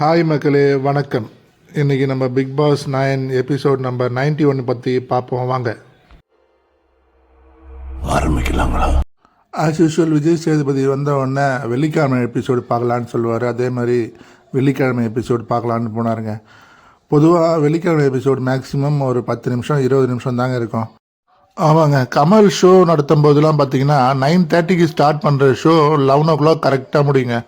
Hi மக்களே வணக்கம். இன்றைக்கி நம்ம Bigg Boss nine episode number 91 ஒன்று பற்றி பார்ப்போம். வாங்க. ஆரம்பிக்கலாங்களா? ஆஸ் யூஷுவல் விஜய் சேதுபதி வந்த உடனே வெள்ளிக்கிழமை எபிசோடு பார்க்கலான்னு சொல்லுவார். அதே மாதிரி வெள்ளிக்கிழமை எபிசோடு பார்க்கலான்னு போனாருங்க. பொதுவாக வெள்ளிக்கிழமை எபிசோடு மேக்ஸிமம் ஒரு பத்து நிமிஷம் இருபது நிமிஷம் தாங்க இருக்கும். ஆமாங்க கமல் ஷோ நடத்தும் போதெல்லாம் பார்த்தீங்கன்னா நைன் தேர்ட்டிக்கு ஸ்டார்ட் பண்ணுற ஷோ லெவன் ஓ கிளாக் கரெக்டாக முடியுங்க.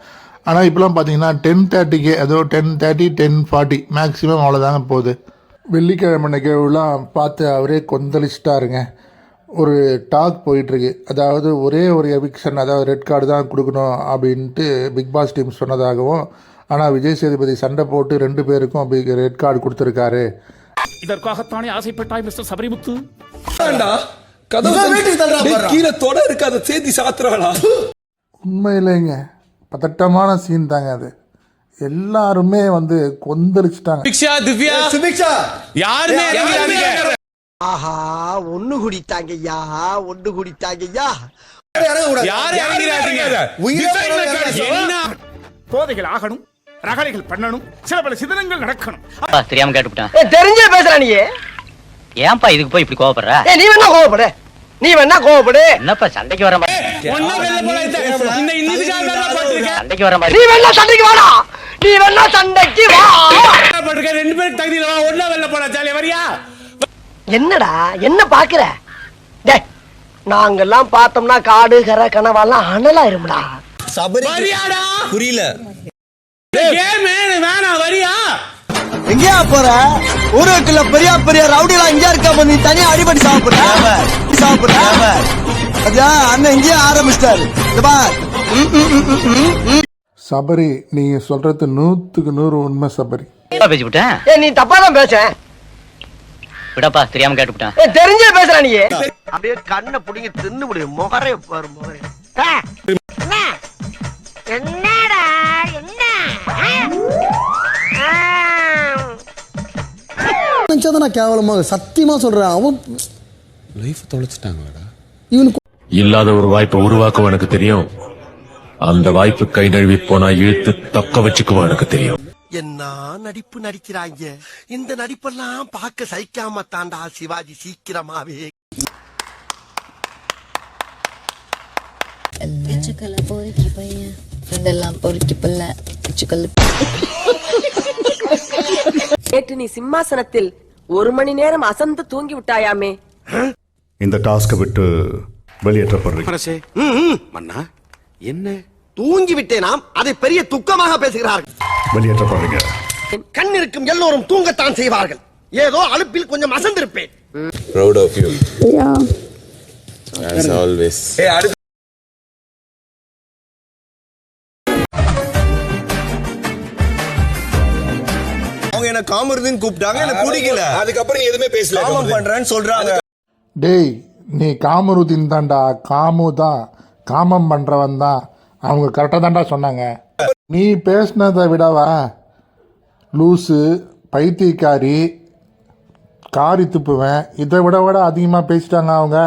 ஆனால் இப்போலாம் பார்த்தீங்கன்னா டென் தேர்ட்டிக்கு அதோ ten thirty ten forty maximum அவ்வளோதாங்க போகுது. வெள்ளிக்கிழமை நிகழ்வுலாம் பார்த்து அவரே கொந்தளிச்சிட்டாருங்க. ஒரு டாக் போயிட்டுருக்கு. அதாவது ஒரே ஒரு எவிக்ஷன் அதாவது ரெட் கார்டு தான் கொடுக்கணும் அப்படின்ட்டு பிக் பாஸ் டீம் சொன்னதாகவும் ஆனால் விஜய் சேதுபதி சண்டை போட்டு ரெண்டு பேருக்கும் ரெட் கார்டு கொடுத்துருக்காரு. இதற்காகத்தானே ஆசைப்பட்டாய் மிஸ்டர் சபரிமுத்து? கீழே தொட இருக்கு அதை சேர்த்து சாத்துறாளா உண்மையிலேங்க. பதட்டமான சீன் தாங்க அது. எல்லாருமே வந்து கொந்தளிச்சிட்டாங்க. பிக்ஷா திவ்யா. சுபிக்ஷா யாருமே. ஆஹா ஒண்ணு குடித்தாங்கய்யா ஒண்ணு குடித்தாங்கய்யா. யாரு இறங்கிறாதீங்க. என்ன? போதைகள் ஆகணும் ரகளைகள் பண்ணணும் சில பல சிதனங்கள் நடக்கணும். அப்பா, தெரியாம கேட்டுவிட்டேன் தெரிஞ்சே பேசுற நீ. ஏன்பா இதுக்கு போய் இப்படி கோவப்படுற? ஏ நீ வேணா கோவப்படு. நீ வேணா கோவப்படு. என்னப்பா சண்டைக்கு வர மாதிரி சண்டைக்கு வர மாதிரி நீ வேணா சண்டைக்கு வாடா. நீ வேணா சண்டைக்கு வா. ரெண்டு பேரும் தகுதியில ஒன்னா வெளில போல ஜாலியா. வரியா? என்னடா என்ன பாக்குற? டேய் நாங்கெல்லாம் பார்த்தோம்னா காடு கரை கனவாலாம் அனலாயிரும்டா வரியாடா? புரியல. கேம் வேணாம் வரியா? எங்கயா போற? ஊருக்குள்ள பெரிய பெரிய ரவுடிலாம் இங்க இருக்க நீ தனியா அடிபடி சாப்பிடுற? சாப்பிடுற? அதான் அண்ணன் இங்கேயே ஆரம்பிச்சிட்டாரு. சபரி நீங்கள் சொல்கிறது நூற்றுக்கு நூறு உண்மை சபரி. பேசிவிட்டேன் ஏ நீ தப்பா தான் பேச விடப்பா தெரியாம கேட்டுவிட்டேன் ஏ தெரிஞ்சே பேசுற நீ. அப்படியே கண்ணை புடிங்க தின்னு முடியும் முகரே பாரு முகரே. என்னடா? என்ன? நினைச்சாதான் நான் கேவலமாக சத்தியமா சொல்றேன். அவன் லைஃப் தொலைச்சிட்டாங்களாடா. இவனுக்கு இல்லாத ஒரு வாய்ப்பை உருவாக்கும் எனக்கு தெரியும். அந்த வாய்ப்பு கை நழுவி போனா இழுத்து தக்க வச்சுக்குவோம் எனக்கு தெரியும். என்ன நடிப்பு நடிக்கிறாங்க இந்த நடிப்பெல்லாம் பார்க்க சகிக்காம தாண்டா சிவாஜி சீக்கிரமாவே. பிச்சுக்கல்ல பொறுக்கி பையன். ஃப்ரெண்டெல்லாம் பொறுக்கி பிள்ளை பிச்சுக்கல்ல. நேற்று நீ சிம்மாசனத்தில் ஒரு மணி நேரம் அசந்து தூங்கி விட்டாயாமே. இந்த டாஸ்கை விட்டு வெளியேற்றப்படுறீங்க. மன்னா என்ன? தூங்கி விட்டேனாம் அதை பெரிய துக்கமாக பேசுகிறார்கள். வெளியேற்றப்படுறீங்க கண் இருக்கும் எல்லோரும் தூங்கத்தான் செய்வார்கள். ஏதோ அலுப்பில் கொஞ்சம் அசந்திருப்பேன். அடுத்து. அவங்க என்ன காமருதுன்னு கூப்பிட்டாங்க எனக்கு பிடிக்கல. அதுக்கப்புறம் நீ எதுவுமே பேசல காமம் பண்றேன்னு சொல்றாங்க. டேய் நீ காமருதீன் தான்டா காமு தான். காமம் பண்ணுறவன் தான். அவங்க கரெக்டாக தான்டா சொன்னாங்க. நீ பேசினதை விடவா? லூஸு பைத்தியக்காரி காரி துப்புவேன் இதை விட விட அதிகமாக பேசிட்டாங்க அவங்க.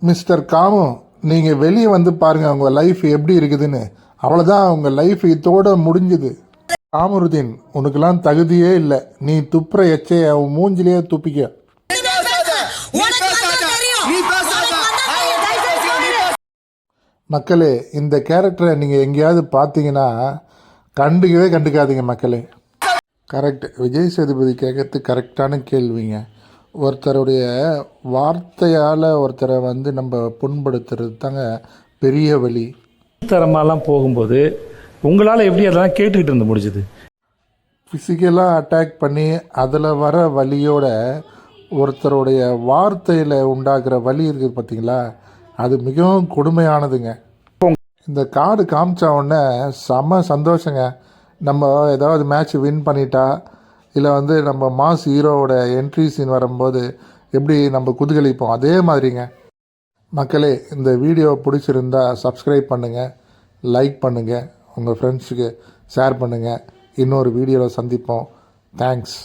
மிஸ்டர் காமு நீங்கள் வெளியே வந்து பாருங்கள் அவங்க லைஃப் எப்படி இருக்குதுன்னு. அவ்வளோதான் அவங்க லைஃப் இதோட முடிஞ்சுது. காமருதீன் உனக்கெல்லாம் தகுதியே இல்லை. நீ துப்புற எச்சையை அவன் மூஞ்சிலேயே துப்பிக்க. மக்களே இந்த கேரக்டரை நீங்கள் எங்கேயாவது பார்த்தீங்கன்னா கண்டுக்கவே கண்டுக்காதீங்க மக்களே. கரெக்ட் விஜய் சேதுபதி கேட்கறது கரெக்டான கேள்விங்க. ஒருத்தருடைய வார்த்தையால் ஒருத்தரை வந்து நம்ம புண்படுத்துறது தாங்க பெரிய வழி. தரமாலாம் போகும்போது உங்களால் எப்படி அதெல்லாம் கேட்டுக்கிட்டு இருந்த முடிஞ்சது? ஃபிசிக்கலாக அட்டாக் பண்ணி அதில் வர வலியோட ஒருத்தருடைய வார்த்தையில் உண்டாக்குற வலி இருக்குது பார்த்தீங்களா அது மிகவும் கொடுமையானதுங்க. இந்த கார்டு காமிச்ச உடனே செம சந்தோஷங்க. நம்ம ஏதாவது மேட்ச் வின் பண்ணிட்டா இல்லை வந்து நம்ம மாஸ் ஹீரோவோட என்ட்ரி சீன் வரும்போது எப்படி நம்ம குதூகலிப்போம்? அதே மாதிரிங்க. மக்களே இந்த வீடியோ பிடிச்சிருந்தா சப்ஸ்கிரைப் பண்ணுங்கள் லைக் பண்ணுங்கள் உங்கள் ஃப்ரெண்ட்ஸுக்கு ஷேர் பண்ணுங்கள் இன்னொரு வீடியோவில் சந்திப்போம். தேங்க்ஸ்